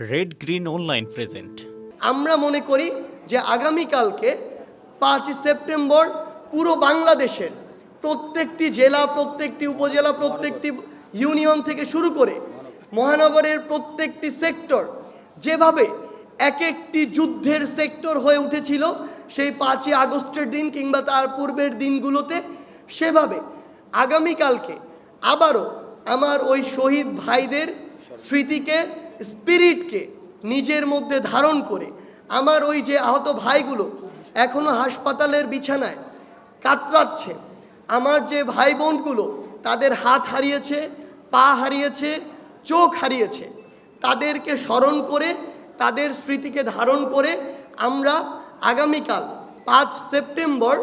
Red green online present আমরা মনে করি যে আগামীকালকে পাঁচই সেপ্টেম্বর পুরো বাংলাদেশের প্রত্যেকটি জেলা, প্রত্যেকটি উপজেলা, প্রত্যেকটি ইউনিয়ন থেকে শুরু করে মহানগরের প্রত্যেকটি সেক্টর যেভাবে এক একটি যুদ্ধের সেক্টর হয়ে উঠেছিল, সেই পাঁচই আগস্টের দিন কিংবা তার পূর্বের দিনগুলোতে সেভাবে আগামীকালকে আবারও আমার ওই শহীদ ভাইদের স্মৃতিকে স্পিরিটকে নিজের মধ্যে ধারণ করে আমার ওই যে আহত ভাইগুলো এখনও হাসপাতালের বিছানায় কাতরাচ্ছে। আমার যে ভাই বোনগুলো তাদের হাত হারিয়েছে, পা হারিয়েছে, চোখ হারিয়েছে। তাদেরকে স্মরণ করে, তাদের স্মৃতিকে ধারণ করে আমরা আগামীকাল পাঁচ সেপ্টেম্বর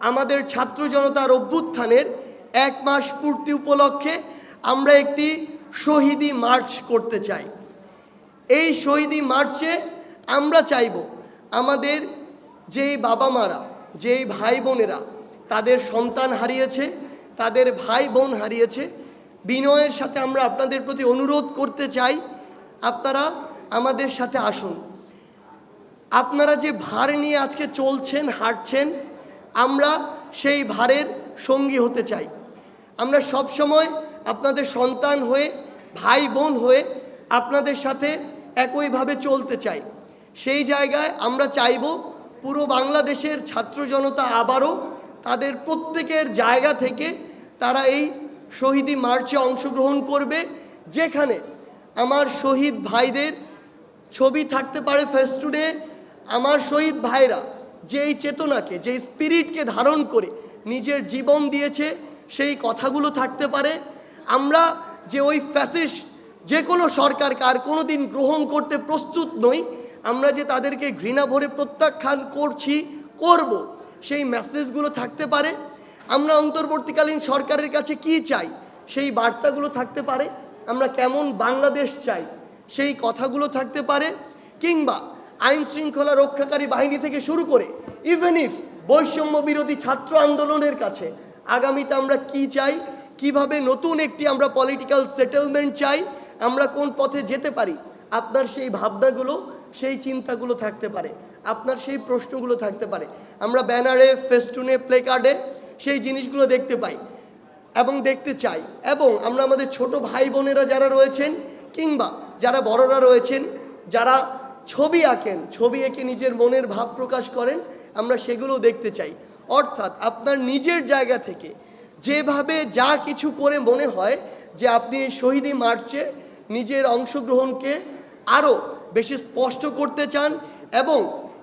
আমাদের ছাত্র জনতার অভ্যুত্থানের এক মাস পূর্তি উপলক্ষে আমরা একটি শহীদি মার্চ করতে চাই। এই শহীদি মার্চে আমরা চাইব আমাদের যেই বাবা মারা যেই ভাই বোনেরা তাদের সন্তান হারিয়েছে, তাদের ভাই বোন হারিয়েছে, বিনয়ের সাথে আমরা আপনাদের প্রতি অনুরোধ করতে চাই, আপনারা আমাদের সাথে আসুন। আপনারা যে ভার নিয়ে আজকে চলছেন, হাঁটছেন, আমরা সেই ভারের সঙ্গী হতে চাই। আমরা সব সময় আপনাদের সন্তান হয়ে ভাই বোন হয়ে আপনাদের সাথে একইভাবে চলতে চাই। সেই জায়গায় আমরা চাইব পুরো বাংলাদেশের ছাত্র জনতা আবারও তাদের প্রত্যেকের জায়গা থেকে তারা এই শহীদি মার্চে অংশগ্রহণ করবে, যেখানে আমার শহীদ ভাইদের ছবি থাকতে পারে ফেস্টুডে আমার শহীদ ভাইরা যেই চেতনাকে, যেই স্পিরিটকে ধারণ করে নিজের জীবন দিয়েছে, সেই কথাগুলো থাকতে পারে। আমরা যে ওই ফ্যাসিস যে কোনো সরকার কার কোনো দিন গ্রহণ করতে প্রস্তুত নই, আমরা যে তাদেরকে ঘৃণা ভরে প্রত্যাখ্যান করছি, করব, সেই মেসেজগুলো থাকতে পারে। আমরা অন্তর্বর্তীকালীন সরকারের কাছে কি চাই, সেই বার্তাগুলো থাকতে পারে। আমরা কেমন বাংলাদেশ চাই, সেই কথাগুলো থাকতে পারে। কিংবা আইন শৃঙ্খলা রক্ষাকারী বাহিনী থেকে শুরু করে ইভেন ইফ বৈষম্য বিরোধী ছাত্র আন্দোলনের কাছে, আগামীতে আমরা কি চাই, কীভাবে নতুন একটি আমরা পলিটিক্যাল সেটেলমেন্ট চাই আমরা কোন পথে যেতে পারি? আপনার সেই ভাবনাগুলো, সেই চিন্তাগুলো থাকতে পারে। আপনার সেই প্রশ্নগুলো থাকতে পারে। আমরা ব্যানারে, ফেস্টুনে প্লে কার্ডে সেই জিনিসগুলো দেখতে পাই এবং দেখতে চাই। এবং আমরা আমাদের ছোট ভাই বোনেরা যারা রয়েছেন কিংবা যারা বড়রা রয়েছেন, যারা ছবি আঁকেন, ছবি এঁকে নিজের মনের ভাব প্রকাশ করেন, আমরা সেগুলো দেখতে চাই। অর্থাৎ আপনার নিজের জায়গা থেকে যেভাবে যা কিছু করে মনে হয় যে আপনি শহীদি মার্চে নিজের অংশগ্রহণকে আরও বেশি স্পষ্ট করতে চান এবং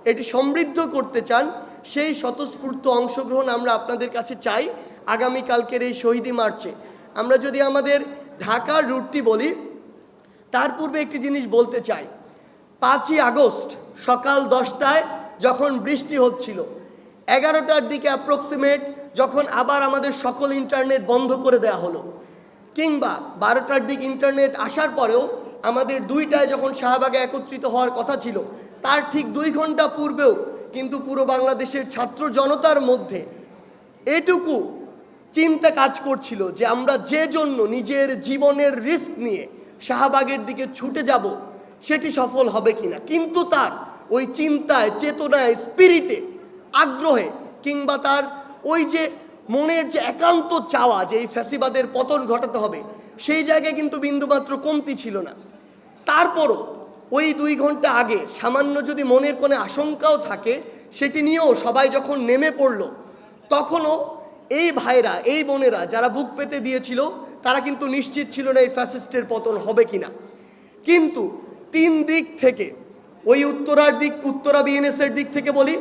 এটি সমৃদ্ধ করতে চান, সেই স্বতঃস্ফূর্ত অংশগ্রহণ আমরা আপনাদের কাছে চাই আগামীকালকের এই শহীদি মার্চে। আমরা যদি আমাদের ঢাকার রুটটি বলি, তার পূর্বে একটি জিনিস বলতে চাই। পাঁচই আগস্ট সকাল দশটায় যখন বৃষ্টি হচ্ছিল, এগারোটার দিকে অ্যাপ্রক্সিমেট যখন আবার আমাদের সকল ইন্টারনেট বন্ধ করে দেওয়া হলো। কিংবা বারোটার দিক ইন্টারনেট আসার পরেও আমাদের দুইটায় যখন শাহবাগে একত্রিত হওয়ার কথা ছিল, তার ঠিক দুই ঘণ্টা পূর্বেও কিন্তু পুরো বাংলাদেশের ছাত্র জনতার মধ্যে এটুকু চিন্তা কাজ করছিল যে আমরা যে জন্য নিজের জীবনের রিস্ক নিয়ে শাহবাগের দিকে ছুটে যাব, সেটি সফল হবে কিনা। কিন্তু তার ওই চিন্তায়, চেতনায় স্পিরিটে আগ্রহে কিংবা তার ওই যে মনের যে একান্ত চাওয়া যে এই ফ্যাসিবাদের পতন ঘটাতে হবে, সেই জায়গায় কিন্তু বিন্দুমাত্র কমতি ছিল না। তারপরও ওই দুই ঘণ্টা আগে সামান্য যদি মনের কোনো আশঙ্কাও থাকে, সেটি নিয়েও সবাই যখন নেমে পড়ল, তখনও এই ভাইরা, এই বোনেরা যারা বুক পেতে দিয়েছিল, তারা কিন্তু নিশ্চিত ছিল না এই ফ্যাসিস্টের পতন হবে কিনা। কিন্তু তিন দিক থেকে, ওই উত্তরার দিক, উত্তরা বিএনএসের দিক থেকে বলি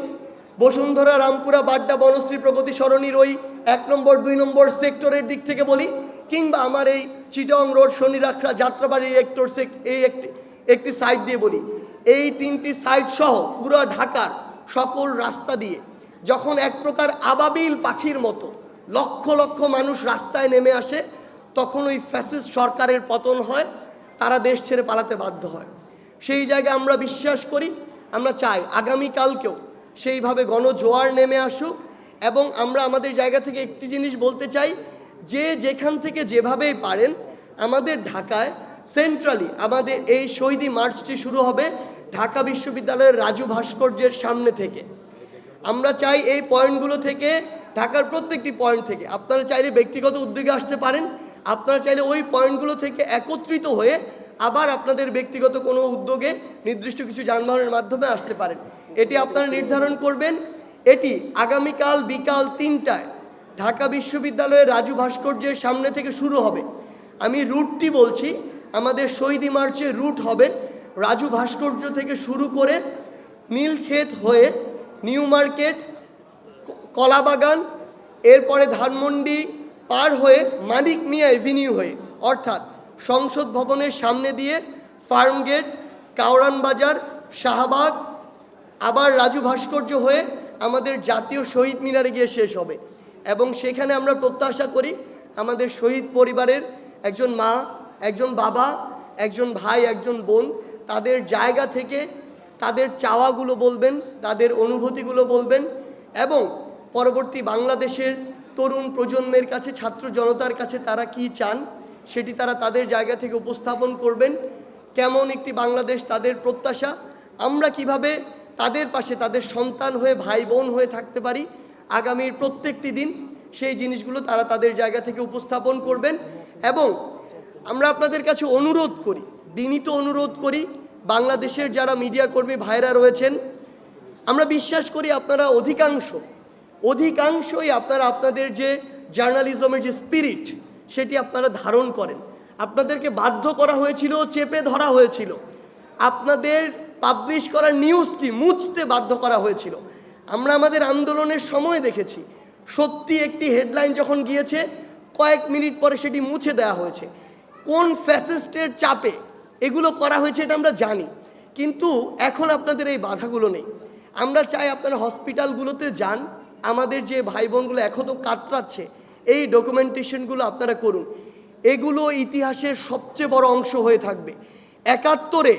বসুন্ধরা রামপুরা বাড্ডা বনশ্রী প্রগতি সরণির ওই এক নম্বর, দুই নম্বর সেক্টরের দিক থেকে বলি, কিংবা আমার এই চিটং রোড শনিরাখড়া যাত্রাবাড়ি একটর সেক, এই একটি একটি সাইড দিয়ে বলি। এই তিনটি সাইড সহ পুরো ঢাকার সকল রাস্তা দিয়ে যখন এক প্রকার আবাবিল পাখির মতো লক্ষ লক্ষ মানুষ রাস্তায় নেমে আসে, তখন ওই ফ্যাসিস্ট সরকারের পতন হয়, তারা দেশ ছেড়ে পালাতে বাধ্য হয়। সেই জায়গায় আমরা বিশ্বাস করি, আমরা চাই আগামীকালকেও সেইভাবে গণজোয়ার নেমে আসুক এবং আমরা আমাদের জায়গা থেকে একটি জিনিস বলতে চাই, যে যেখান থেকে যেভাবেই পারেন, আমাদের ঢাকায় সেন্ট্রালি আমাদের এই শহীদি মার্চটি শুরু হবে ঢাকা বিশ্ববিদ্যালয়ের রাজু ভাস্কর্যের সামনে থেকে। আমরা চাই এই পয়েন্টগুলো থেকে, ঢাকার প্রত্যেকটি পয়েন্ট থেকে। আপনারা চাইলে ব্যক্তিগত উদ্যোগে আসতে পারেন, আপনারা চাইলে ওই পয়েন্টগুলো থেকে একত্রিত হয়ে আবার আপনাদের ব্যক্তিগত কোনো উদ্যোগে নির্দিষ্ট কিছু যানবাহনের মাধ্যমে আসতে পারেন। এটি আপনারা নির্ধারণ করবেন। এটি আগামীকাল বিকাল তিনটায় ঢাকা বিশ্ববিদ্যালয়ের রাজু ভাস্কর্যের সামনে থেকে শুরু হবে। আমি রুটটি বলছি, আমাদের শহীদি মার্চের রুট হবে রাজু ভাস্কর্য থেকে শুরু করে নীলক্ষেত হয়ে নিউ মার্কেট, কলাবাগান, এরপরে ধানমন্ডি পার হয়ে মানিক মিয়া এভিনিউ হয়ে, অর্থাৎ সংসদ ভবনের সামনে দিয়ে ফার্ম গেট কাওরান বাজার, শাহবাগ আবার রাজু ভাস্কর্য হয়ে আমাদের জাতীয় শহীদ মিনারে গিয়ে শেষ হবে। এবং সেখানে আমরা প্রত্যাশা করি আমাদের শহীদ পরিবারের একজন মা, একজন বাবা, একজন ভাই, একজন বোন, তাদের জায়গা থেকে তাদের চাওয়াগুলো বলবেন, তাদের অনুভূতিগুলো বলবেন এবং পরবর্তী বাংলাদেশের তরুণ প্রজন্মের কাছে, ছাত্র জনতার কাছে তারা কি চান সেটি তারা তাদের জায়গা থেকে উপস্থাপন করবেন। কেমন একটি বাংলাদেশ তাদের প্রত্যাশা, আমরা কীভাবে তাদের পাশে তাদের সন্তান হয়ে ভাই বোন হয়ে থাকতে পারি। আগামীর প্রত্যেকটি দিন সেই জিনিসগুলো তারা তাদের জায়গা থেকে উপস্থাপন করবেন এবং আমরা আপনাদের কাছে অনুরোধ করি, বিনীত অনুরোধ করি, বাংলাদেশের যারা মিডিয়া কর্মী ভাইরা রয়েছেন, আমরা বিশ্বাস করি আপনারা অধিকাংশ, অধিকাংশই আপনারা আপনাদের যে জার্নালিজমের যে স্পিরিট, সেটি আপনারা ধারণ করেন। আপনাদেরকে বাধ্য করা হয়েছিল, চেপে ধরা হয়েছিল। আপনাদের পাবলিশ করা নিউজটি মুছতে বাধ্য করা হয়েছিল। আমরা আমাদের আন্দোলনের সময় দেখেছি। সত্যি একটি হেডলাইন যখন গিয়েছে, কয়েক মিনিট পরে সেটি মুছে দেওয়া হয়েছে। কোন ফ্যাসিস্টের চাপে এগুলো করা হয়েছে এটা আমরা জানি, কিন্তু এখন আপনাদের এই বাধাগুলো নেই। আমরা চাই আপনারা হসপিটালগুলোতে যান, আমাদের যে ভাই বোনগুলো এখনও কাতরাচ্ছে, এই ডকুমেন্টেশনগুলো আপনারা করুন। এগুলো ইতিহাসের সবচেয়ে বড় অংশ হয়ে থাকবে। একাত্তরে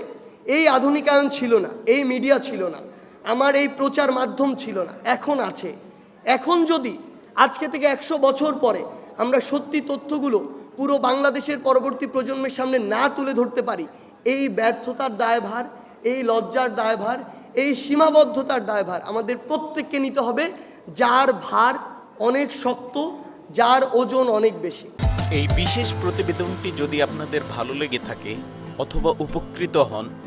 এই আধুনিকায়ন ছিল না, এই মিডিয়া ছিল না, আমার এই প্রচার মাধ্যম ছিল না, এখন আছে। এখন যদি আজকে থেকে একশো বছর পরে আমরা সত্যি তথ্যগুলো পুরো বাংলাদেশের পরবর্তী প্রজন্মের সামনে না তুলে ধরতে পারি, এই ব্যর্থতার দায়ভার, এই লজ্জার দায়ভার, এই সীমাবদ্ধতার দায়ভার আমাদের প্রত্যেককে নিতে হবে, যার ভার অনেক শক্ত, যার ওজন অনেক বেশি। এই বিশেষ প্রতিবেদনটি যদি আপনাদের ভালো লেগে থাকে অথবা উপকৃত হন